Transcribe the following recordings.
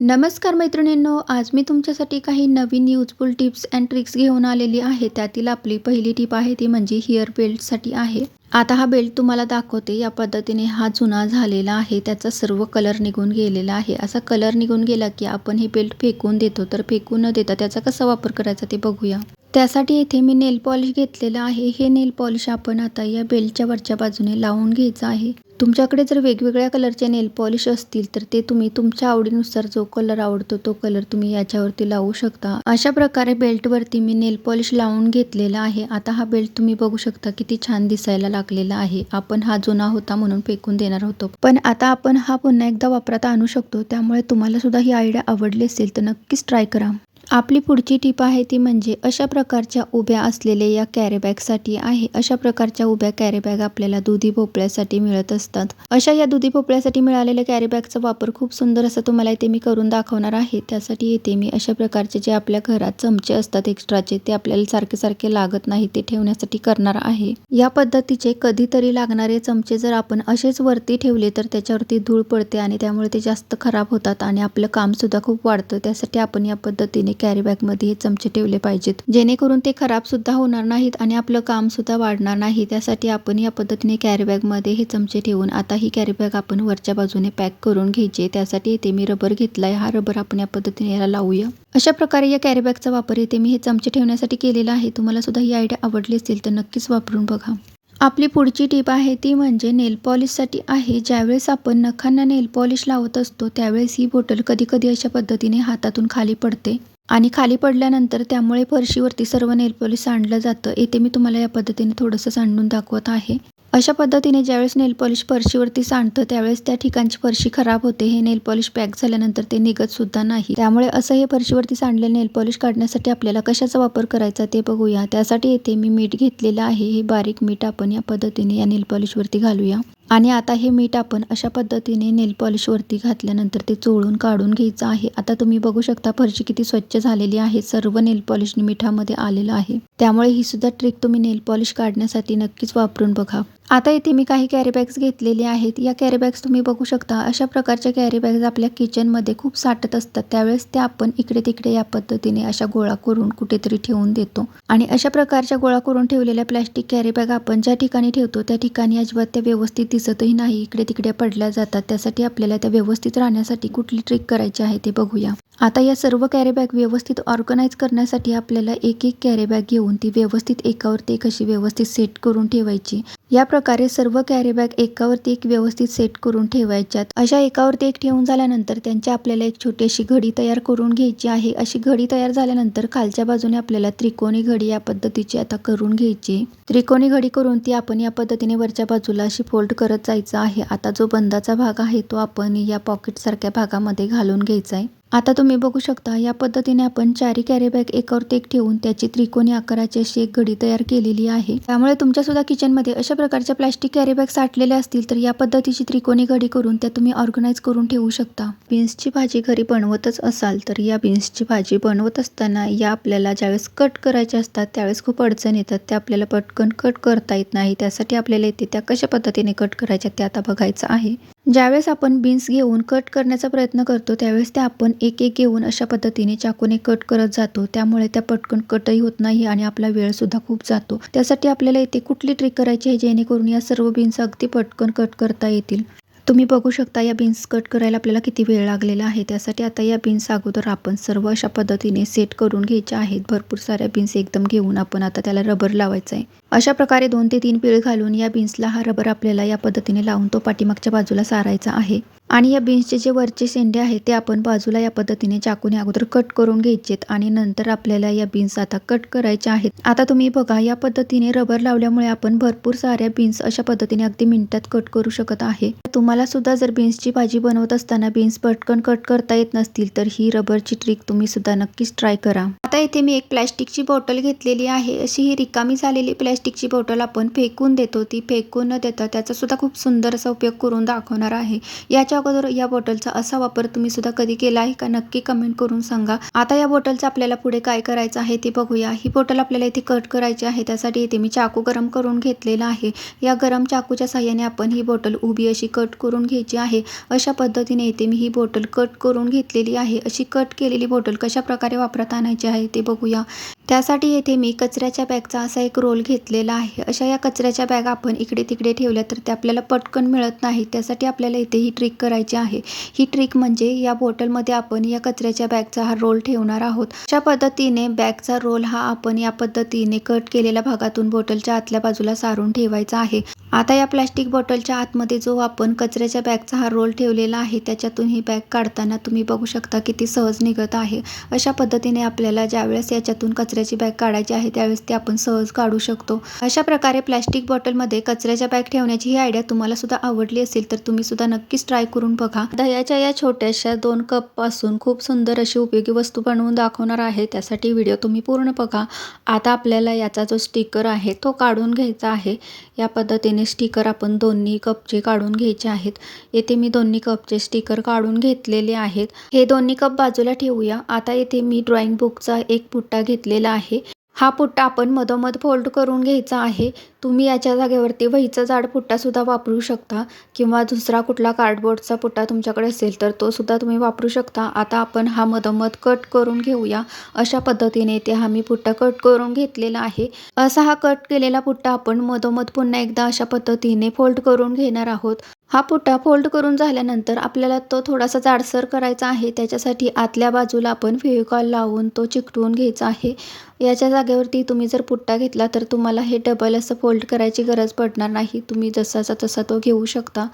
नमस्कार मैत्रिणींनो आज मी तुमच्यासाठी काही नवीन युजफुल टिप्स अँड ट्रिक्स घेऊन आलेली आहे. त्यातील आपली पहिली टिप आहे ती म्हणजे हेअर बेल्टसाठी आहे. आता हा बेल्ट तुम्हाला दाखवते. या पद्धतीने हा जुना झालेला आहे. त्याचा सर्व कलर निघून गेलेला आहे. असा कलर निघून गेला की आपण हे बेल्ट फेकून देतो. तर फेकून न देता त्याचा कसा वापर करायचा ते बघूया. त्यासाठी इथे मी नेल पॉलिश घेतलेलं आहे. हे नेल पॉलिश आपण आता या बेल्टच्या वरच्या बाजूने लावून घ्यायचं आहे. तुमच्याकडे जर वेगवेगळ्या कलरचे नेल पॉलिश असतील तर ते तुम्ही तुमच्या आवडीनुसार जो कलर आवडतो तो कलर तुम्ही याच्यावरती लावू शकता. अशा प्रकारे बेल्टवरती मी नेल पॉलिश लावून घेतलेला आहे. आता हा बेल्ट तुम्ही बघू शकता किती छान दिसायला लागलेला आहे. आपण हा जुना होता म्हणून फेकून देणार होतो. पण आता आपण हा पुन्हा एकदा वापरात आणू शकतो. त्यामुळे तुम्हाला सुद्धा ही आयडिया आवडली असेल तर नक्कीच ट्राय करा. आपली पुढची टीप आहे ती म्हणजे अशा प्रकारच्या उभ्या असलेल्या या कॅरीबॅगसाठी आहे. अशा प्रकारच्या उभ्या कॅरीबॅग आपल्याला दुधी भोपळ्यासाठी मिळत असतात. अशा या दुधी भोपळ्यासाठी मिळालेल्या कॅरीबॅगचा वापर खूप सुंदर असा तुम्हाला इथे मी करून दाखवणार आहे. त्यासाठी इथे मी अशा प्रकारचे जे आपल्या घरात चमचे असतात एक्स्ट्राचे ते आपल्याला सारखे सारखे लागत नाही ते ठेवण्यासाठी करणार आहे. या पद्धतीचे कधीतरी लागणारे चमचे जर आपण असेच वरती ठेवले तर त्याच्यावरती धूळ पडते आणि त्यामुळे ते जास्त खराब होतात आणि आपलं काम सुद्धा खूप वाढतं. त्यासाठी आपण या पद्धतीने कॅरीबॅगमध्ये हे चमचे ठेवले पाहिजेत. जेणेकरून ते खराब सुद्धा होणार नाहीत आणि आपलं काम सुद्धा वाढणार नाही. त्यासाठी आपण या पद्धतीने कॅरीबॅगमध्ये हे चमचे ठेवून आता ही कॅरीबॅग आपण वरच्या बाजूने पॅक करून घ्यायचे त्यासाठी इथे मी रबर घेतलाय. हा रबर आपण या पद्धतीने याला लावूया. अशा प्रकारे या कॅरीबॅगचा वापर इथे मी हे चमचे ठेवण्यासाठी केलेला आहे. तुम्हाला सुद्धा ही आयडिया आवडली असेल तर नक्कीच वापरून बघा. आपली पुढची टीप आहे ती म्हणजे नेल पॉलिशसाठी आहे. ज्यावेळेस आपण नखांना नेल पॉलिश लावत असतो त्यावेळेस ही बॉटल कधी कधी अशा पद्धतीने हातातून खाली पडते. आणि खाली पडल्यानंतर त्यामुळे फरशीवरती सर्व नेलपॉलिश सांडलं जातं. येथे मी तुम्हाला या पद्धतीने थोडंसं सांडून दाखवत आहे. अशा पद्धतीने ज्यावेळेस नेलपॉलिश फरशीवरती सांडतं त्यावेळेस त्या ठिकाणची फरशी खराब होते. हे नेलपॉलिश पॅक झाल्यानंतर ते निघत सुद्धा नाही. त्यामुळे असं हे फरशीवरती सांडले नेलपॉलिश काढण्यासाठी आपल्याला कशाचा वापर करायचा ते बघूया. त्यासाठी येथे मी मीठ घेतलेलं आहे. हे बारीक मीठ आपण या पद्धतीने या नेलपॉलिशवरती घालूया. आणि आता हे मीठ आपण अशा पद्धतीने नेल पॉलिशवरती घातल्यानंतर ते चोळून काढून घ्यायचं आहे. आता तुम्ही बघू शकता फरशी किती स्वच्छ झालेली आहे. सर्व नेल पॉलिश मिठामध्ये आलेलं आहे. त्यामुळे ही सुद्धा ट्रिक तुम्ही नेल पॉलिश काढण्यासाठी नक्कीच वापरून बघा. आता इथे मी काही कॅरीबॅग्स घेतलेले आहेत. या कॅरीबॅग्स तुम्ही बघू शकता अशा प्रकारच्या कॅरीबॅग्स आपल्या किचनमध्ये खूप साठत असतात. त्यावेळेस त्या आपण इकडे तिकडे या पद्धतीने अशा गोळा करून कुठेतरी ठेवून देतो. आणि अशा प्रकारच्या गोळा करून ठेवलेल्या प्लॅस्टिक कॅरीबॅग आपण ज्या ठिकाणी ठेवतो त्या ठिकाणी अजिबात त्या व्यवस्थित दिसतही नाही. इकडे तिकडे पडल्या जातात. त्यासाठी आपल्याला त्या व्यवस्थित राहण्यासाठी कुठली ट्रिक करायची आहे ते बघूया. आता या सर्व कॅरीबॅग व्यवस्थित ऑर्गनाईज करण्यासाठी आपल्याला एक एक कॅरीबॅग घेऊन ती व्यवस्थित एकावरती एक अशी व्यवस्थित सेट करून ठेवायची. या प्रकारे सर्व कॅरीबॅग एकावरती एक व्यवस्थित सेट करून ठेवायच्यात. अशा एकावरती एक ठेवून झाल्यानंतर त्यांची आपल्याला एक छोटीशी घडी तयार करून घ्यायची आहे. अशी घडी तयार झाल्यानंतर खालच्या बाजूने आपल्याला त्रिकोणी घडी या पद्धतीची आता करून घ्यायची. त्रिकोणी घडी करून ती आपण या पद्धतीने वरच्या बाजूला अशी फोल्ड करत जायचं आहे. आता जो बंदाचा भाग आहे तो आपण या पॉकेट सारख्या भागामध्ये घालून घ्यायचा आहे. आता तुम्ही बघू शकता या पद्धतीने आपण चारी कॅरी बॅग एकावरती एक ठेवून त्याची त्रिकोणी आकाराची अशी एक घडी तयार केलेली आहे. त्यामुळे तुमच्या सुद्धा किचनमध्ये अशा प्रकारच्या प्लास्टिक कॅरी बॅग साठलेल्या असतील तर या पद्धतीची त्रिकोणी घडी करून त्या तुम्ही ऑर्गनाईज करून ठेवू शकता. बीन्सची भाजी घरी बनवतच असाल तर या बीन्सची भाजी बनवत असताना या आपल्याला ज्यावेळेस कट करायच्या असतात त्यावेळेस खूप अडचण येतात. त्या आपल्याला पटकन कट करता येत नाही. त्यासाठी आपल्याला येते त्या कशा पद्धतीने कट करायच्या ते आता बघायचं आहे. ज्यावेळेस आपण बीन्स घेऊन कट करण्याचा प्रयत्न करतो त्यावेळेस त्या आपण एक एक घेऊन अशा पद्धतीने चाकूने कट करत जातो. त्यामुळे त्या पटकन कटही होत नाही आणि आपला वेळ सुद्धा खूप जातो. त्यासाठी आपल्याला इथे कुठली ट्रिक करायची आहे जेणेकरून या सर्व बीन्स अगदी पटकन कट करता येतील? तुम्ही बघू शकता या बीन्स कट करायला आपल्याला किती वेळ लागलेला आहे. त्यासाठी आता या बीन्स अगोदर आपण सर्व अशा पद्धतीने सेट करून घ्यायच्या आहेत. भरपूर साऱ्या बीन्स एकदम घेऊन आपण आता त्याला रबर लावायचं आहे. अशा प्रकारे दोन ते तीन पीळ घालून या बीन्सला हा रबर आपल्याला या पद्धतीने लावून तो पाठीमागच्या बाजूला सारायचा आहे. आणि या बीन्सचे जे वरचे शेंडे आहेत ते आपण बाजूला या पद्धतीने चाकूने अगोदर कट करून घ्यायचेत आणि नंतर आपल्याला या बीन्स आता कट करायच्या आहेत. आता तुम्ही बघा या पद्धतीने रबर लावल्यामुळे आपण भरपूर साऱ्या बीन्स अशा पद्धतीने अगदी मिनिटात कट करू शकत आहे. तुम्हाला सुद्धा जर बीन्सची भाजी बनवत असताना बीन्स पटकन कट करता येत नसतील तर ही रबरची ट्रिक तुम्ही सुद्धा नक्कीच ट्राय करा. आता इथे मी एक प्लॅस्टिकची बॉटल घेतलेली आहे. अशी ही रिकामी झालेली प्लॅस्टिकची बॉटल आपण फेकून देतो. ती फेकून न देता त्याचा सुद्धा खूप सुंदर असा उपयोग करून दाखवणार आहे. याच्या अगोदर या बॉटलचा असा वापर तुम्ही सुद्धा कधी केला आहे का? नक्की कमेंट करून सांगा. आता या बॉटलचं आपल्याला पुढे काय करायचं आहे ते बघूया. ही बॉटल आपल्याला इथे कट करायची आहे. त्यासाठी इथे मी चाकू गरम करून घेतलेला आहे. या गरम चाकूच्या साह्याने आपण ही बॉटल उभी अशी कट करून घ्यायची आहे. अशा पद्धतीने इथे मी ही बॉटल कट करून घेतलेली आहे. अशी कट केलेली बॉटल कशा प्रकारे वापरात आणायची आहे? ते बघूया. त्यासाठी येथे मी कचऱ्याच्या बॅगचा असा एक रोल घेतलेला आहे. अशा या कचऱ्याच्या बॅग आपण इकडे तिकडे ठेवल्या तर ते आपल्याला पटकन मिळत नाही. त्यासाठी आपल्याला इथे ही ट्रिक करायची आहे. ही ट्रिक म्हणजे या बॉटलमध्ये आपण या कचऱ्याच्या बॅगचा हा रोल ठेवणार आहोत. अशा पद्धतीने बॅगचा रोल हा आपण या पद्धतीने कट केलेल्या भागातून बॉटलच्या आतल्या बाजूला सारून ठेवायचा आहे. आता या प्लॅस्टिक बॉटलच्या आतमध्ये जो आपण कचऱ्याच्या बॅगचा हा रोल ठेवलेला आहे त्याच्यातून ही बॅग काढताना तुम्ही बघू शकता किती सहज निघत आहे. अशा पद्धतीने आपल्याला ज्यावेळेस याच्यातून कचऱ्याची बॅग काढायची आहे त्यावेळेस ती आपण सहज काढू शकतो. अशा प्रकारे प्लॅस्टिक बॉटलमध्ये कचऱ्याच्या बॅग ठेवण्याची ही आयडिया तुम्हाला सुद्धा आवडली असेल तर तुम्ही सुद्धा नक्कीच ट्राय करून बघा. दह्याच्या या छोट्याशा दोन कपपासून खूप सुंदर अशी उपयोगी वस्तू बनवून दाखवणार आहे त्यासाठी व्हिडिओ तुम्ही पूर्ण बघा. आता आपल्याला याचा जो स्टिकर आहे तो काढून घ्यायचा आहे. या पद्धतीने स्टिकर आपण दोन्ही कपचे काढून घ्यायचे आहेत. येथे मी दोन्ही कपचे स्टिकर काढून घेतलेले आहेत. हे दोन्ही कप बाजूला ठेवूया. आता येथे मी ड्रॉइंग बुकचा एक पुट्टा घेतलेला आहे. हा पुट्टा आपण मधोमध फोल्ड करून घ्यायचा आहे. तुम्ही याच्या जागेवरती वहीचा जाड पुट्टासुद्धा वापरू शकता किंवा दुसरा कुठला कार्डबोर्डचा पुट्टा तुमच्याकडे असेल तर तो सुद्धा तुम्ही वापरू शकता. आता आपण हा मधोमध कट करून घेऊया. अशा पद्धतीने ते हा मी पुट्टा कट करून घेतलेला आहे. असा हा कट केलेला पुट्टा आपण मधोमध पुन्हा एकदा अशा पद्धतीने फोल्ड करून घेणार आहोत. हा पुट्टा फोल्ड करून झाल्यानंतर आपल्याला तो थोडासा जाडसर करायचा आहे. त्याच्यासाठी आतल्या बाजूला आपण फेविकॉल लावून तो चिकटवून घ्यायचा आहे. याच्या जागेवरती तुम्ही जर पुट्टा घेतला तर तुम्हाला हे डबल असं फोल्ड करायची गरज पडणार नाही. तुम्ही जसाचा तसा तो घेऊ शकता.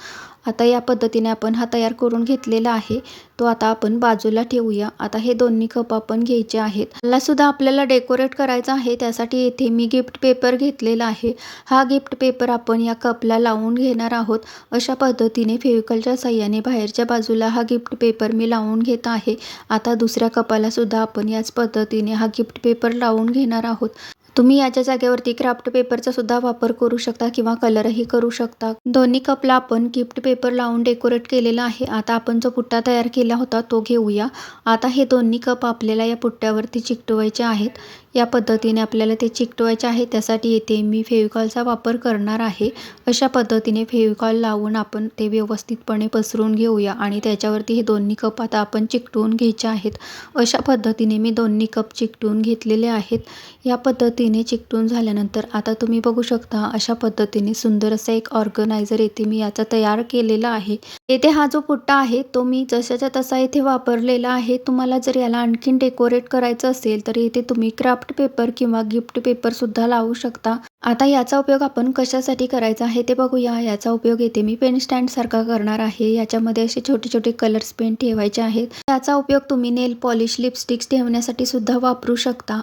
आता या पद्धतीने आपण हा तयार करून घेतलेला आहे. तो आता आपण बाजूला ठेवूया. आता हे दोन्ही कप आपण घ्यायचे आहेत. मला सुद्धा आपल्याला डेकोरेट करायचं आहे. त्यासाठी येथे मी गिफ्ट पेपर घेतलेला आहे. हा गिफ्ट पेपर आपण या कपला लावून घेणार आहोत. अशा पद्धतीने फेविकलच्या साह्याने बाहेरच्या बाजूला हा गिफ्ट पेपर मी लावून घेत आहे. आता दुसऱ्या कपाला सुद्धा आपण याच पद्धतीने हा गिफ्ट पेपर लावून घेणार आहोत. तुम्ही याच्या जागेवरती क्राफ्ट पेपरचा सुद्धा वापर करू शकता किंवा कलरही करू शकता. दोन्ही कपला आपण गिफ्ट पेपर लावून डेकोरेट केलेला आहे. आता आपण जो पुट्टा तयार केला होता तो घेऊया. आता हे दोन्ही कप आपल्याला या पुट्ट्यावरती चिकटवायचे आहेत. या पद्धतीने आपल्याला ते चिकटवायचे आहे त्यासाठी येथे मी फेविकॉलचा वापर करणार आहे. अशा पद्धतीने फेविकॉल लावून आपण ते व्यवस्थितपणे पसरून घेऊया आणि त्याच्यावरती हे दोन्ही कप आता आपण चिकटवून घ्यायचे आहेत. अशा पद्धतीने मी दोन्ही कप चिकटवून घेतलेले आहेत. या पद्धतीने चिकटून झाल्यानंतर आता तुम्ही बघू शकता अशा पद्धतीने सुंदर असा एक ऑर्गनायझर येथे मी याचा तयार केलेला आहे. येथे हा जो पुट्टा आहे तो मी जशाच्या तसा इथे वापरलेला आहे. तुम्हाला जर याला आणखीन डेकोरेट करायचं असेल तर इथे तुम्ही क्राफ्ट पेपर किंवा गिफ्ट पेपर सुद्धा लावू शकता. आता याचा उपयोग आपण कशासाठी करायचा आहे ते बघूया. याचा उपयोग येथे मी पेन स्टँड सारखा करणार आहे. याच्यामध्ये असे छोटे छोटे कलर्स पेन ठेवायचे आहेत. याचा उपयोग तुम्ही नेल पॉलिश लिपस्टिक्स ठेवण्यासाठी सुद्धा वापरू शकता.